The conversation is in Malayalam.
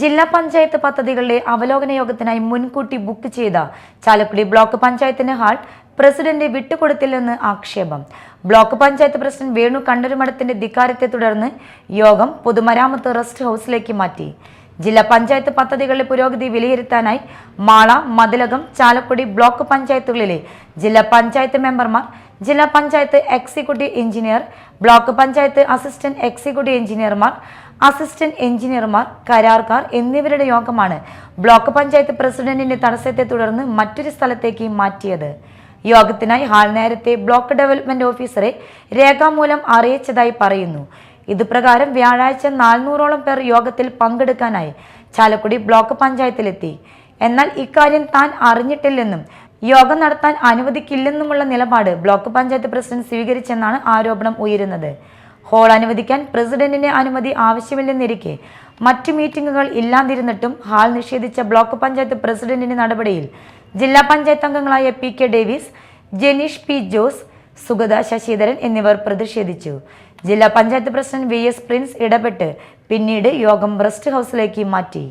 ജില്ലാ പഞ്ചായത്ത് പദ്ധതികളുടെ അവലോകന യോഗത്തിനായി മുൻകൂട്ടി ബുക്ക് ചെയ്ത ചാലക്കുടി ബ്ലോക്ക് പഞ്ചായത്തിന് ഹാൾ പ്രസിഡന്റ് വിട്ടുകൊടുത്തില്ലെന്ന് ആക്ഷേപം. ബ്ലോക്ക് പഞ്ചായത്ത് പ്രസിഡന്റ് വേണു കണ്ണരുമഠത്തിന്റെ ധിക്കാരത്തെ തുടർന്ന് യോഗം പൊതുമരാമത്ത് റെസ്റ്റ് ഹൗസിലേക്ക് മാറ്റി. ജില്ലാ പഞ്ചായത്ത് പദ്ധതികളുടെ പുരോഗതി വിലയിരുത്താനായി മാള മതിലകം ചാലക്കുടി ബ്ലോക്ക് പഞ്ചായത്തുകളിലെ ജില്ലാ പഞ്ചായത്ത് മെമ്പർമാർ ജില്ലാ panchayat executive engineer block panchayat assistant executive എഞ്ചിനീയർമാർ അസിസ്റ്റന്റ് എഞ്ചിനീയർമാർ കരാർക്കാർ എന്നിവരുടെ യോഗമാണ് ബ്ലോക്ക് പഞ്ചായത്ത് പ്രസിഡന്റിന്റെ തടസ്സത്തെ തുടർന്ന് മറ്റൊരു സ്ഥലത്തേക്ക് മാറ്റിയത്. യോഗത്തിനായി ഹാൾ നേരത്തെ ബ്ലോക്ക് ഡെവലപ്മെന്റ് ഓഫീസറെ രേഖാമൂലം അറിയിച്ചതായി പറയുന്നു. ഇതുപ്രകാരം വ്യാഴാഴ്ച നാനൂറോളം പേർ യോഗത്തിൽ പങ്കെടുക്കാനായി ചാലക്കുടി ബ്ലോക്ക് പഞ്ചായത്തിലെത്തി. എന്നാൽ ഇക്കാര്യം താൻ അറിഞ്ഞിട്ടില്ലെന്നും യോഗം നടത്താൻ അനുവദിക്കില്ലെന്നുമുള്ള നിലപാട് ബ്ലോക്ക് പഞ്ചായത്ത് പ്രസിഡന്റ് സ്വീകരിച്ചെന്നാണ് ആരോപണം ഉയരുന്നത്. ഹോൾ അനുവദിക്കാൻ പ്രസിഡന്റിന്റെ അനുമതി ആവശ്യമില്ലെന്നിരിക്കെ മറ്റ് മീറ്റിംഗുകൾ ഇല്ലാതിരുന്നിട്ടും ഹാൾ നിഷേധിച്ച ബ്ലോക്ക് പഞ്ചായത്ത് പ്രസിഡന്റിന്റെ നടപടിയിൽ ജില്ലാ പഞ്ചായത്ത് അംഗങ്ങളായ P K Davis Jenish P Jose Sugatha Sasidharan എന്നിവർ പ്രതിഷേധിച്ചു. ജില്ലാ panchayat president V S Prince ഇടപെട്ട് പിന്നീട് യോഗം റെസ്റ്റ് ഹൗസിലേക്ക് മാറ്റി.